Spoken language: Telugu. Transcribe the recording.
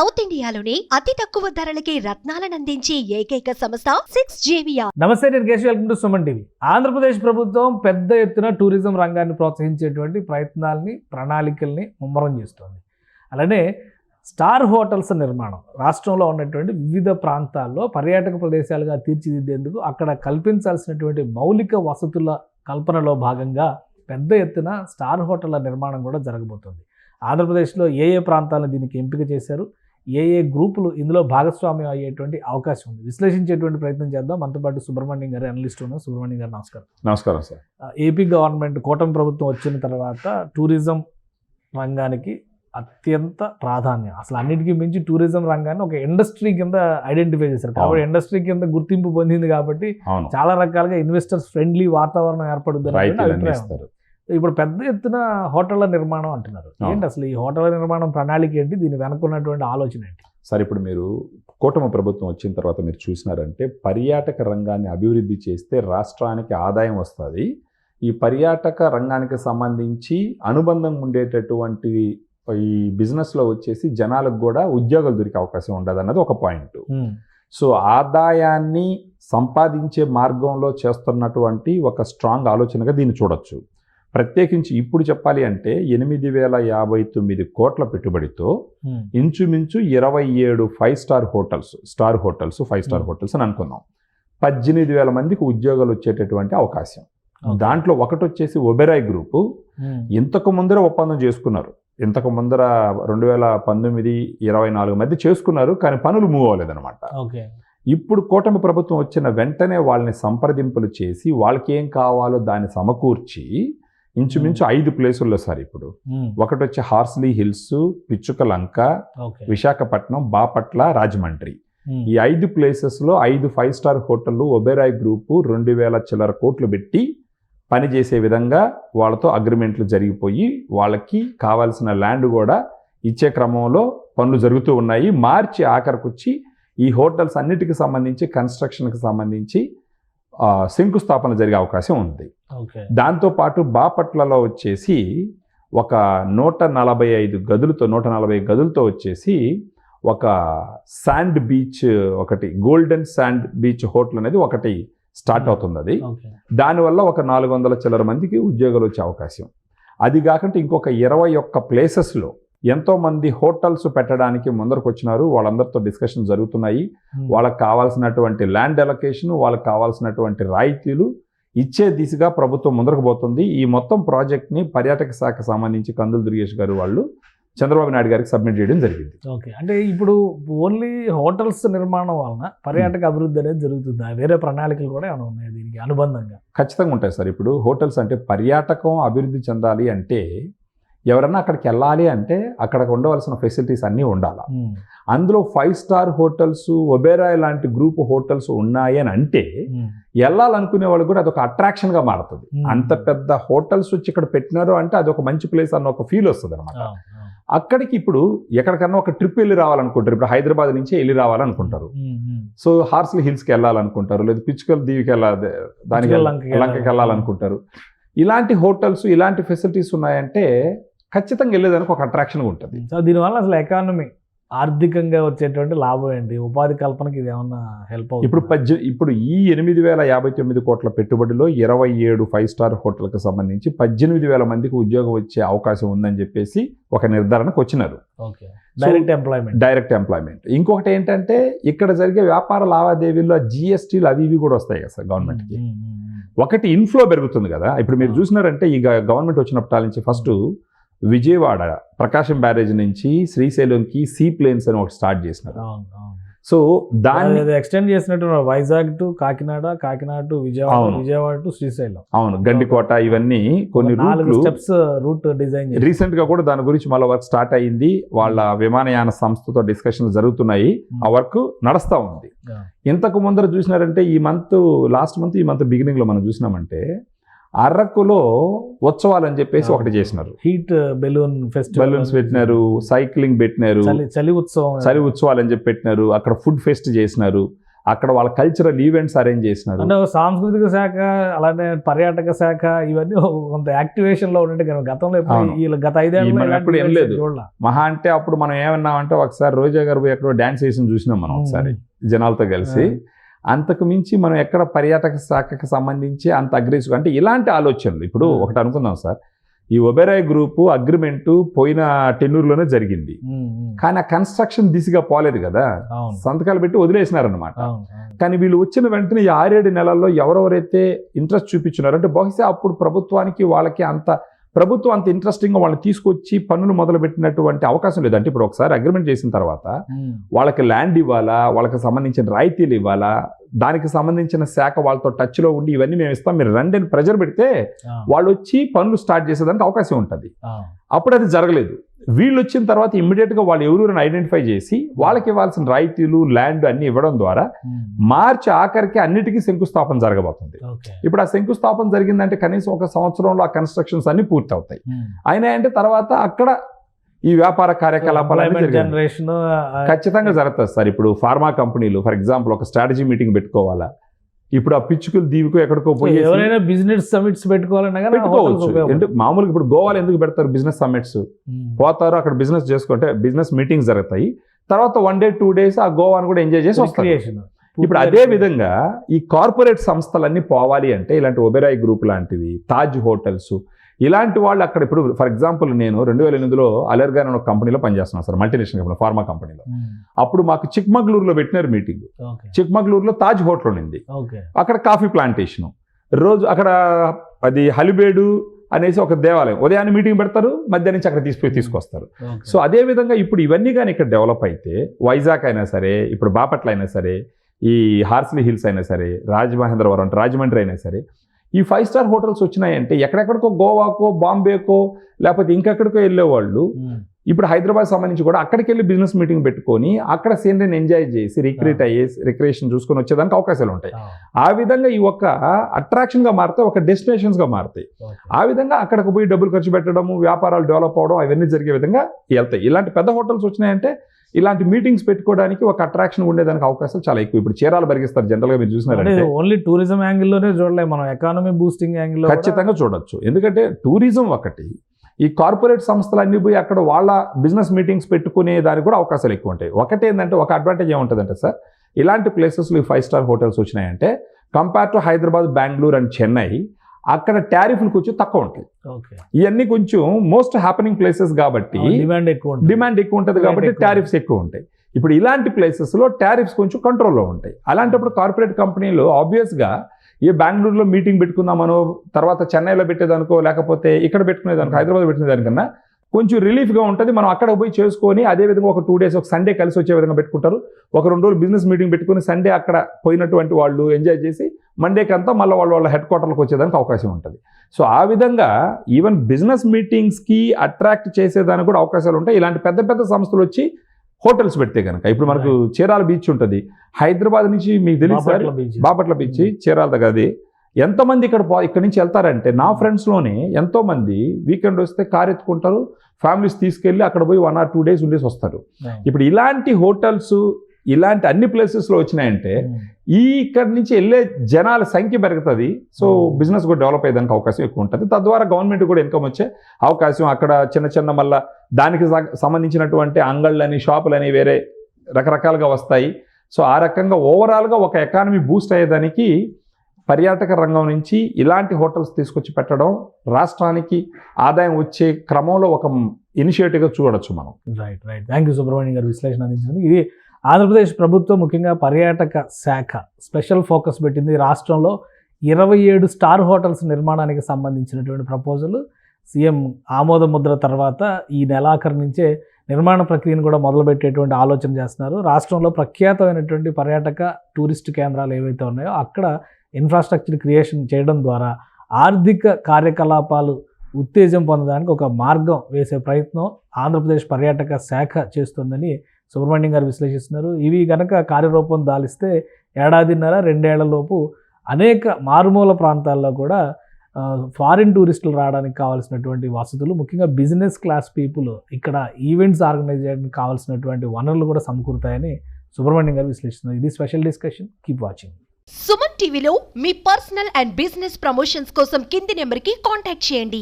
సౌత్ ఇండియాలోని అతి తక్కువ ధరలకి రత్నాలనందించే ఏకైక సంస్థ సిక్స్ జేవియా నమస్తే నేను కేసు వెల్కమ్ టు సుమన్ టీవీ. ఆంధ్రప్రదేశ్ ప్రభుత్వం పెద్ద ఎత్తున టూరిజం రంగాన్ని ప్రోత్సహించేటువంటి ప్రయత్నాల్ని ప్రణాళికల్ని ముమ్మరం చేస్తోంది. అలానే స్టార్ హోటల్స్ నిర్మాణం రాష్ట్రంలో ఉన్నటువంటి వివిధ ప్రాంతాల్లో పర్యాటక ప్రదేశాలుగా తీర్చిదిద్దేందుకు అక్కడ కల్పించాల్సినటువంటి మౌలిక వసతుల కల్పనలో భాగంగా పెద్ద ఎత్తున స్టార్ హోటళ్ళ నిర్మాణం కూడా జరగబోతోంది. ఆంధ్రప్రదేశ్లో ఏ ఏ ప్రాంతాలను దీనికి ఎంపిక చేశారు? ఏ ఏ గ్రూపులు ఇందులో భాగస్వామ్యం అయ్యేటువంటి అవకాశం ఉంది. విశ్లేషించేటువంటి ప్రయత్నం చేద్దాం. మనతో పాటు సుబ్రహ్మణ్యం గారు అనలిస్ట్ ఉన్నారు. సుబ్రహ్మణ్యం గారు నమస్కారం. నమస్కారం సార్. ఏపీ గవర్నమెంట్ కూటమి ప్రభుత్వం వచ్చిన తర్వాత టూరిజం రంగానికి అత్యంత ప్రాధాన్యం. అసలు అన్నిటికీ మించి టూరిజం రంగాన్ని ఒక ఇండస్ట్రీ కింద ఐడెంటిఫై చేశారు. కాబట్టి. ఇండస్ట్రీ కింద గుర్తింపు పొందింది కాబట్టి చాలా రకాలుగా ఇన్వెస్టర్స్ ఫ్రెండ్లీ వాతావరణం ఏర్పడుతుంది అభిప్రాయం. ఇప్పుడు పెద్ద ఎత్తున హోటళ్ళ నిర్మాణం అంటున్నారు. ఏంటి అసలు ఈ హోటళ్ళ నిర్మాణం ప్రణాళిక ఏంటి? దీని వెనుకున్నటువంటి ఆలోచన ఏంటి? సార్ ఇప్పుడు మీరు కూటమి ప్రభుత్వం వచ్చిన తర్వాత మీరు చూసినారంటే పర్యాటక రంగాన్ని అభివృద్ధి చేస్తే రాష్ట్రానికి ఆదాయం వస్తుంది. ఈ పర్యాటక రంగానికి సంబంధించి అనుబంధం ఉండేటటువంటి ఈ బిజినెస్లో వచ్చేసి జనాలకు కూడా ఉద్యోగాలు దొరికే అవకాశం ఉండదు అన్నది ఒక పాయింట్. సో ఆదాయాన్ని సంపాదించే మార్గంలో చేస్తున్నటువంటి ఒక స్ట్రాంగ్ ఆలోచనగా దీన్ని చూడొచ్చు. ప్రత్యేకించి ఇప్పుడు చెప్పాలి అంటే ఎనిమిది వేల యాభై తొమ్మిది కోట్ల పెట్టుబడితో ఇంచుమించు ఇరవై ఏడు five star hotels star hotels five star. Hotels అని అనుకుందాం. పద్దెనిమిది వేల మందికి ఉద్యోగాలు వచ్చేటటువంటి అవకాశం. దాంట్లో ఒకటి వచ్చేసి ఒబెరాయ్ గ్రూపు. ఇంతకు ముందర ఒప్పందం చేసుకున్నారు. ఇంతకు ముందర రెండు వేల పంతొమ్మిది ఇరవై నాలుగు మధ్య చేసుకున్నారు కానీ పనులు మూవ్ అవ్వలేదన్నమాట. ఓకే. ఇప్పుడు కూటమి ప్రభుత్వం వచ్చిన వెంటనే వాళ్ళని సంప్రదింపులు చేసి వాళ్ళకి ఏం కావాలో దాన్ని సమకూర్చి ఇంచుమించు ఐదు ప్లేసుల్లో సార్ ఇప్పుడు. ఒకటి వచ్చి హార్స్లీ హిల్స్ పిచ్చుకలంక విశాఖపట్నం బాపట్ల రాజమండ్రి. ఈ ఐదు ప్లేసెస్లో ఐదు ఫైవ్ స్టార్ హోటళ్ళు ఒబెరాయ్ గ్రూపు రెండు వేల చిల్లర కోట్లు పెట్టి పనిచేసే విధంగా వాళ్ళతో అగ్రిమెంట్లు జరిగిపోయి వాళ్ళకి కావాల్సిన ల్యాండ్ కూడా ఇచ్చే క్రమంలో పనులు జరుగుతూ ఉన్నాయి. మార్చి ఆఖరికి వచ్చి ఈ హోటల్స్ అన్నిటికి సంబంధించి కన్స్ట్రక్షన్కి సంబంధించి శంకుస్థాపన జరిగే అవకాశం ఉంది. దాంతోపాటు బాపట్లలో వచ్చేసి ఒక నూట నలభై ఐదు గదులతో నూట నలభై గదులతో వచ్చేసి ఒక శాండ్ బీచ్ ఒకటి గోల్డెన్ శాండ్ బీచ్ హోటల్ అనేది ఒకటి స్టార్ట్ అవుతుంది అది. దానివల్ల ఒక నాలుగు వందల చిల్లర మందికి ఉద్యోగాలు వచ్చే అవకాశం. అది కాకుండా ఇంకొక ఇరవై ఒక్క ప్లేసెస్లో ఎంతోమంది హోటల్స్ పెట్టడానికి ముందరకు వచ్చినారు వాళ్ళందరితో డిస్కషన్ జరుగుతున్నాయి. వాళ్ళకి కావాల్సినటువంటి ల్యాండ్ అలొకేషన్ వాళ్ళకి కావాల్సినటువంటి రాయితీలు ఇచ్చే దిశగా ప్రభుత్వం ముందరకు పోతుంది. ఈ మొత్తం ప్రాజెక్ట్ని పర్యాటక శాఖ సంబంధించి కందులు దుర్గేష్ గారు వాళ్ళు చంద్రబాబు నాయుడు గారికి సబ్మిట్ చేయడం జరిగింది. ఓకే. అంటే ఇప్పుడు ఓన్లీ హోటల్స్ నిర్మాణం వలన పర్యాటక అభివృద్ధి అనేది జరుగుతుంది? వేరే ప్రణాళికలు కూడా ఏమైనా ఉన్నాయి దీనికి అనుబంధంగా? ఖచ్చితంగా ఉంటాయి సార్. ఇప్పుడు హోటల్స్ అంటే పర్యాటకం అభివృద్ధి చెందాలి అంటే ఎవరన్నా అక్కడికి వెళ్ళాలి అంటే అక్కడ ఉండవలసిన ఫెసిలిటీస్ అన్నీ ఉండాలి? అందులో ఫైవ్ స్టార్ హోటల్స్ ఒబెరాయ్ లాంటి గ్రూప్ హోటల్స్ ఉన్నాయి అని అంటే వెళ్ళాలనుకునే వాళ్ళు కూడా అదొక అట్రాక్షన్గా మారుతుంది. అంత పెద్ద హోటల్స్ వచ్చి ఇక్కడ పెట్టినారు అంటే అదొక మంచి ప్లేస్ అన్న ఒక ఫీల్ వస్తుంది అనమాట. అక్కడికి ఇప్పుడు ఎక్కడికన్నా ఒక ట్రిప్ వెళ్ళి రావాలనుకుంటారు. ఇప్పుడు హైదరాబాద్ నుంచి వెళ్ళి రావాలనుకుంటారు. So Horsley హిల్స్కి వెళ్ళాలనుకుంటారు. లేదా పిచ్చుకల దీవికి వెళ్ళాలి దానికి లంకకి వెళ్ళాలనుకుంటారు. ఇలాంటి హోటల్స్ ఇలాంటి ఫెసిలిటీస్ ఉన్నాయంటే ఖచ్చితంగా వెళ్ళేదానికి ఒక అట్రాక్షన్గా ఉంటుంది. సో దీనివల్ల అసలు ఎకానమీ ఆర్థికంగా వచ్చేటువంటి లాభం ఏంటి? ఉపాధి కల్పనకి ఇది ఏమన్నా హెల్ప్ అవుతుంది? ఇప్పుడు పద్దె ఇప్పుడు ఈ ఎనిమిది వేల యాభై తొమ్మిది కోట్ల పెట్టుబడిలో ఇరవై ఏడు ఫైవ్ స్టార్ హోటల్కి సంబంధించి పద్దెనిమిది వేల మందికి ఉద్యోగం వచ్చే అవకాశం ఉందని చెప్పేసి ఒక నిర్ధారణకు వచ్చినారు. Okay. Direct employment direct employment ఇంకొకటి ఏంటంటే ఇక్కడ జరిగే వ్యాపార లావాదేవీల్లో జిఎస్టీలు అవి ఇవి కూడా వస్తాయి కదా సార్ గవర్నమెంట్కి. ఒకటి ఇన్ఫ్లో పెరుగుతుంది కదా. ఇప్పుడు మీరు. చూసినారంటే ఈ గవర్నమెంట్ వచ్చినప్పటి నుంచి ఫస్ట్ విజయవాడ ప్రకాశం బ్యారేజ్ నుంచి శ్రీశైలంకి సీ ప్లేన్స్ అని ఒకటి స్టార్ట్ చేసినారు. సో దాన్ని ఎక్స్టెండ్ చేసినట్టు Vizag to Kakinada Kakinada to Vijayawada. Vijayawada to Srisailam. అవును గండికోట ఇవన్నీ కొన్ని నాలుగు స్టెప్స్ రూట్ డిజైన్ రీసెంట్గా కూడా దాని గురించి మళ్ళీ వర్క్ స్టార్ట్ అయ్యింది వాళ్ళ విమానయాన సంస్థతో డిస్కషన్లు జరుగుతున్నాయి. ఆ వర్క్ నడుస్తా ఉంది. ఇంతకు ముందర చూసినారంటే ఈ మంత్ లాస్ట్ మంత్ ఈ మంత్ బిగినింగ్లో మనం చూసినామంటే అరకులో ఉత్సవాలు అని చెప్పేసి. ఒకటి చేసినారు. హీట్ బెలూన్ ఫెస్టివల్ బలూన్స్ పెట్టినారు సైక్లింగ్ పెట్టినారు చలి ఉత్సవం చలి ఉత్సవాలు అని చెప్పి పెట్టినారు అక్కడ ఫుడ్ ఫెస్ట్ చేసినారు అక్కడ వాళ్ళ కల్చరల్ ఈవెంట్స్ అరేంజ్ చేసినారు. అంటే సాంస్కృతిక శాఖ అలానే పర్యాటక శాఖ ఇవన్నీ కొంత యాక్టివేషన్లో ఉండే గతంలో గత ఐదేళ్ళు ఏం లేదు. మహా అంటే అప్పుడు మనం ఏమన్నామంటే ఒకసారి రోజా గారు ఎక్కడో డాన్స్ వేసి చూసినాం మనం ఒకసారి జనాలతో కలిసి. అంతకు మించి మనం ఎక్కడ పర్యాటక శాఖకు సంబంధించి అంత అగ్రెసివ్ అంటే ఇలాంటి ఆలోచనలు. ఇప్పుడు. ఒకటి అనుకుందాం సార్. ఈ ఒబెరాయ్ గ్రూపు అగ్రిమెంట్ పోయిన టెన్నూరులోనే జరిగింది. కానీ ఆ కన్స్ట్రక్షన్ దిశగా పోలేదు కదా. సంతకాలు పెట్టి వదిలేసినారనమాట. కానీ వీళ్ళు వచ్చిన వెంటనే ఈ ఆరేడు నెలల్లో ఎవరెవరైతే ఇంట్రెస్ట్ చూపించున్నారో అంటే బహుశా అప్పుడు ప్రభుత్వానికి వాళ్ళకి అంత ప్రభుత్వం అంత ఇంట్రెస్టింగ్గా వాళ్ళని తీసుకొచ్చి పన్నులు మొదలుపెట్టినటువంటి అవకాశం లేదు అంటే ఇప్పుడు ఒకసారి అగ్రిమెంట్ చేసిన తర్వాత. వాళ్ళకి ల్యాండ్ ఇవ్వాలా వాళ్ళకి సంబంధించిన రాయితీలు ఇవ్వాలా దానికి సంబంధించిన శాఖ వాళ్ళతో టచ్లో ఉండి ఇవన్నీ మేము ఇస్తాం మీరు రండి అని ప్రెజర్ పెడితే వాళ్ళు వచ్చి పనులు స్టార్ట్ చేసేదానికి అవకాశం ఉంటుంది. అప్పుడు అది జరగలేదు. వీళ్ళు వచ్చిన తర్వాత ఇమ్మీడియట్గా వాళ్ళు ఎవరెవరిని ఐడెంటిఫై చేసి వాళ్ళకి ఇవ్వాల్సిన రాయితీలు ల్యాండ్ అన్ని ఇవ్వడం ద్వారా ఉమ్. మార్చి ఆఖరికి అన్నిటికీ శంకుస్థాపన జరగబోతుంది. ఇప్పుడు ఆ శంకుస్థాపన జరిగిందంటే కనీసం ఒక సంవత్సరంలో ఆ కన్స్ట్రక్షన్స్ అన్ని పూర్తి అవుతాయి ఉమ్. అయినా అంటే తర్వాత అక్కడ ఈ వ్యాపార కార్యకలాపాలు ఆ, ఖచ్చితంగా జరుగుతుంది సార్. ఇప్పుడు ఫార్మా కంపెనీలు ఫర్ ఎగ్జాంపుల్ ఒక స్ట్రాటజీ మీటింగ్ పెట్టుకోవాలా? ఇప్పుడు ఆ పిచ్చుకలు దీవికో ఎక్కడికో పోయి ఎవరైనా బిజినెస్ సమిట్స్ పెట్టుకోవాలన్నా పెట్టుకోవచ్చు అంటే. మామూలుగా ఇప్పుడు గోవాలో ఎందుకు పెడతారు బిజినెస్ సమ్మిట్స్ ఉమ్. పోతారు అక్కడ బిజినెస్ చేసుకుంటే బిజినెస్ మీటింగ్స్ జరుగుతాయి తర్వాత వన్ డే టూ డేస్ ఆ గోవాను కూడా ఎంజాయ్ చేసి వస్తారు. ఇప్పుడు అదే విధంగా ఈ కార్పొరేట్ సంస్థలన్నీ పోవాలి అంటే ఇలాంటి ఒబెరాయ్ గ్రూప్ లాంటివి తాజ్ హోటల్స్ ఇలాంటి వాళ్ళు అక్కడ ఇప్పుడు ఫర్ ఎగ్జాంపుల్ నేను రెండు వేల ఎనిమిదిలో అలర్గాన్ అనే ఒక కంపెనీలో పనిచేస్తున్నాను సార్ మల్టీనేషనల్ కంపెనీ ఫార్మా కంపెనీలో. అప్పుడు మాకు చిక్మగళూరులో పెట్టినారు మీటింగ్. ఓకే. చిక్మగళూరులో తాజ్ హోటల్ ఉంది ఓకే. అక్కడ కాఫీ ప్లాంటేషన్. రోజు అక్కడ అది హలిబేడు అనేసి ఒక దేవాలయం ఉదయాన్నే మీటింగ్ పెడతారు మధ్యాహ్నం నుంచి అక్కడ తీసుకుపోయి తీసుకొస్తారు. ఓకే. సో అదే విధంగా ఇప్పుడు ఇవన్నీ కానీ ఇక్కడ డెవలప్ అయితే వైజాగ్ అయినా సరే ఇప్పుడు బాపట్ల అయినా సరే ఈ హార్స్లీ హిల్స్ అయినా సరే రాజమహేంద్రవరం అంటే రాజమండ్రి అయినా సరే ఈ ఫైవ్ స్టార్ హోటల్స్ వచ్చినాయంటే ఎక్కడెక్కడికో గోవాకో బాంబేకో లేకపోతే ఇంకెక్కడికో వెళ్ళేవాళ్ళు. ఇప్పుడు హైదరాబాద్ సంబంధించి కూడా అక్కడికి వెళ్ళి బిజినెస్ మీటింగ్ పెట్టుకొని అక్కడ సీనరీని ఎంజాయ్ చేసి రిక్రియేట్ అయ్యి రిక్రియేషన్ చూసుకొని వచ్చేదానికి అవకాశాలు ఉంటాయి. ఆ, విధంగా ఈ ఒక అట్రాక్షన్గా మారుతాయి ఒక డెస్టినేషన్స్గా మారుతాయి. ఆ విధంగా అక్కడికి పోయి డబ్బులు ఖర్చు పెట్టడము వ్యాపారాలు డెవలప్ అవడం అవన్నీ జరిగే విధంగా వెళ్తాయి. ఇలాంటి పెద్ద హోటల్స్ వచ్చినాయంటే ఇలాంటి మీటింగ్స్ పెట్టుకోవడానికి ఒక అట్రాక్షన్ ఉండేదానికి అవకాశాలు చాలా ఎక్కువ. ఇప్పుడు చీరాలు బరిగిస్తారు జనరల్గా మీరు చూసినారంటే. ఓన్లీ టూరిజం యాంగిల్లోనే చూడలేము మనం. ఎకానమీ బూస్టింగ్ యాంగిల్ ఖచ్చితంగా చూడొచ్చు. ఎందుకంటే టూరిజం ఒకటి ఈ కార్పొరేట్ సంస్థలు అన్ని పోయి అక్కడ వాళ్ళ బిజినెస్ మీటింగ్స్ పెట్టుకునే దానికి కూడా అవకాశాలు ఎక్కువ ఉంటాయి. ఒకటి ఏంటంటే ఒక అడ్వాంటేజ్ ఏముంటుందంటే సార్ ఇలాంటి ప్లేసెస్లో ఈ ఫైవ్ స్టార్ హోటల్స్ వచ్చినాయంటే compare to Hyderabad Bengaluru and Chennai అక్కడ టారిఫ్లు కొంచెం తక్కువ ఉంటాయి. ఇవన్నీ కొంచెం మోస్ట్ హ్యాపెనింగ్ ప్లేసెస్ కాబట్టి డిమాండ్ ఎక్కువ. డిమాండ్ ఎక్కువ ఉంటుంది కాబట్టి. టారిఫ్స్ ఎక్కువ ఉంటాయి. ఇప్పుడు ఇలాంటి ప్లేసెస్లో టారిఫ్స్ కొంచెం కంట్రోల్లో ఉంటాయి. అలాంటప్పుడు కార్పొరేట్ కంపెనీలు ఆబ్వియస్గా ఏ బెంగళూరులో మీటింగ్ పెట్టుకుందామనో తర్వాత చెన్నైలో పెట్టేదానికో లేకపోతే ఇక్కడ పెట్టుకునేదానికో హైదరాబాద్ పెట్టుకునేదానికన్నా కొంచెం రిలీఫ్గా ఉంటుంది. మనం అక్కడ పోయి చేసుకొని అదే విధంగా ఒక టూ డేస్ ఒక సండే కలిసి వచ్చే విధంగా పెట్టుకుంటారు. ఒక రెండు రోజులు బిజినెస్ మీటింగ్ పెట్టుకుని సండే అక్కడ పోయినటువంటి వాళ్ళు ఎంజాయ్ చేసి మండేకి అంతా మళ్ళీ వాళ్ళ వాళ్ళ హెడ్ క్వార్టర్లకు వచ్చేదానికి అవకాశం ఉంటుంది. సో ఆ విధంగా ఈవెన్ బిజినెస్ మీటింగ్స్కి అట్రాక్ట్ చేసేదానికి కూడా అవకాశాలు ఉంటాయి. ఇలాంటి పెద్ద పెద్ద సంస్థలు వచ్చి హోటల్స్ పెడితే కనుక ఇప్పుడు మనకు చీరాల బీచ్ ఉంటుంది. హైదరాబాద్ నుంచి మీకు తెలియదు సార్? బాపట్ల బీచ్ చీరాల దగ్గర అది. ఎంతమంది ఇక్కడ ఇక్కడ నుంచి వెళ్తారంటే నా ఫ్రెండ్స్లోనే ఎంతోమంది వీకెండ్ వస్తే కార్ ఎత్తుకుంటారు ఫ్యామిలీస్ తీసుకెళ్ళి అక్కడ పోయి వన్ ఆర్ టూ డేస్ ఉండేసి వస్తారు. ఇప్పుడు ఇలాంటి హోటల్స్ ఇలాంటి అన్ని ప్లేసెస్లో వచ్చినాయంటే. ఈ ఇక్కడ నుంచి వెళ్ళే జనాల సంఖ్య పెరుగుతుంది. సో. బిజినెస్ కూడా డెవలప్ అయ్యేదానికి అవకాశం ఎక్కువ ఉంటుంది. తద్వారా గవర్నమెంట్ కూడా ఇన్కమ్ వచ్చే అవకాశం అక్కడ చిన్న చిన్న మళ్ళా దానికి సంబంధించినటువంటి అంగళ్ళని షాపులని వేరే రకరకాలుగా వస్తాయి. సో ఆ రకంగా ఓవరాల్గా ఒక ఎకానమీ బూస్ట్ అయ్యేదానికి పర్యాటక రంగం నుంచి ఇలాంటి హోటల్స్ తీసుకొచ్చి పెట్టడం రాష్ట్రానికి ఆదాయం వచ్చే క్రమంలో ఒక ఇనిషియేటివ్గా చూడొచ్చు మనం. Right right thank you Subrahmanyam garu విశ్లేషణ అందించినందుకు. ఇది ఆంధ్రప్రదేశ్ ప్రభుత్వం ముఖ్యంగా పర్యాటక శాఖ స్పెషల్ ఫోకస్ పెట్టింది. రాష్ట్రంలో ఇరవై ఏడు స్టార్ హోటల్స్ నిర్మాణానికి సంబంధించినటువంటి ప్రపోజల్. సీఎం ఆమోద ముద్ర తర్వాత ఈ నెలాఖరు నుంచే నిర్మాణ ప్రక్రియను కూడా మొదలుపెట్టేటువంటి ఆలోచన చేస్తున్నారు. రాష్ట్రంలో ప్రఖ్యాతమైనటువంటి పర్యాటక టూరిస్ట్ కేంద్రాలు ఏవైతే ఉన్నాయో అక్కడ ఇన్ఫ్రాస్ట్రక్చర్ క్రియేషన్ చేయడం ద్వారా ఆర్థిక కార్యకలాపాలు ఉత్తేజం పొందడానికి ఒక మార్గం వేసే ప్రయత్నం ఆంధ్రప్రదేశ్ పర్యాటక శాఖ చేస్తుందని సుబ్రహ్మణ్యం గారు విశ్లేషిస్తున్నారు. ఇవి కనుక కార్యరూపం దాలిస్తే ఏడాదిన్నర రెండేళ్ళలోపు అనేక మారుమూల ప్రాంతాల్లో కూడా ఫారిన్ టూరిస్టులు రావడానికి కావాల్సినటువంటి వసతులు ముఖ్యంగా బిజినెస్ క్లాస్ పీపుల్ ఇక్కడ ఈవెంట్స్ ఆర్గనైజ్ చేయడానికి కావాల్సినటువంటి వనరులు కూడా సమకూరుతాయని సుబ్రహ్మణ్యం గారు విశ్లేషిస్తున్నారు. ఇది special discussion. Keep watching. Suman టీవీలో మీ పర్సనల్ అండ్ బిజినెస్ ప్రమోషన్స్ కోసం కింది నెంబర్కి కాంటాక్ట్ చేయండి.